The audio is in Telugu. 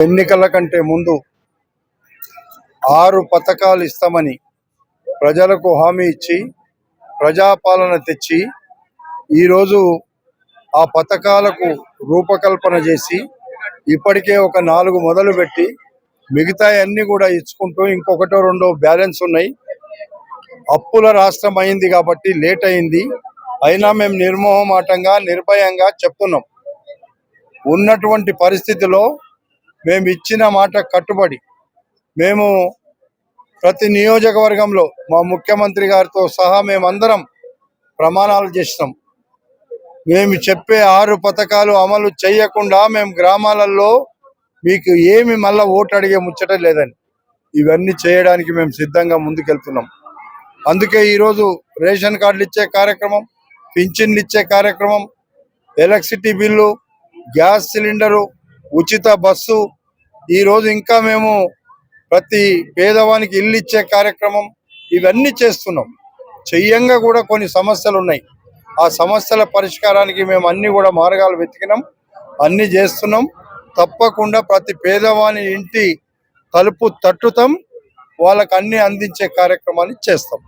ఎన్నికల కంటే ముందు ఆరు పథకాలు ఇస్తామని ప్రజలకు హామీ ఇచ్చి ప్రజాపాలన తెచ్చి ఈరోజు ఆ పథకాలకు రూపకల్పన చేసి ఇప్పటికే ఒక నాలుగు మొదలుపెట్టి మిగతా అన్ని కూడా ఇచ్చుకుంటూ ఇంకొకటో రెండో బ్యాలెన్స్ ఉన్నాయి. అప్పుల రాష్ట్రం అయింది కాబట్టి లేట్ అయింది. అయినా మేము నిర్మోహమాటంగా నిర్భయంగా చెప్తున్నాం. ఉన్నటువంటి పరిస్థితిలో మేము ఇచ్చిన మాట కట్టుబడి మేము ప్రతి నియోజకవర్గంలో మా ముఖ్యమంత్రి గారితో సహా మేమందరం ప్రమాణాలు చేసినాం. మేము చెప్పే ఆరు పథకాలు అమలు చేయకుండా మేము గ్రామాలలో మీకు ఏమి మళ్ళా ఓటు అడిగే ముచ్చట లేదని ఇవన్నీ చేయడానికి మేము సిద్ధంగా ముందుకెళ్తున్నాం. అందుకే ఈరోజు రేషన్ కార్డులు ఇచ్చే కార్యక్రమం పింఛన్లు ఇచ్చే కార్యక్రమం ఎలక్ట్రిసిటీ బిల్లు గ్యాస్ సిలిండరు ఉచిత బస్సు ఈరోజు ఇంకా మేము ప్రతి పేదవానికి ఇల్లు ఇచ్చే కార్యక్రమం ఇవన్నీ చేస్తున్నాం. చెయ్యంగా కూడా కొన్ని సమస్యలు ఉన్నాయి. ఆ సమస్యల పరిష్కారానికి మేము అన్ని కూడా మార్గాలు వెతికినాం. అన్ని చేస్తున్నాం. తప్పకుండా ప్రతి పేదవాని ఇంటి తలుపు తట్టుతాం. వాళ్ళకి అన్ని అందించే కార్యక్రమాన్ని చేస్తాం.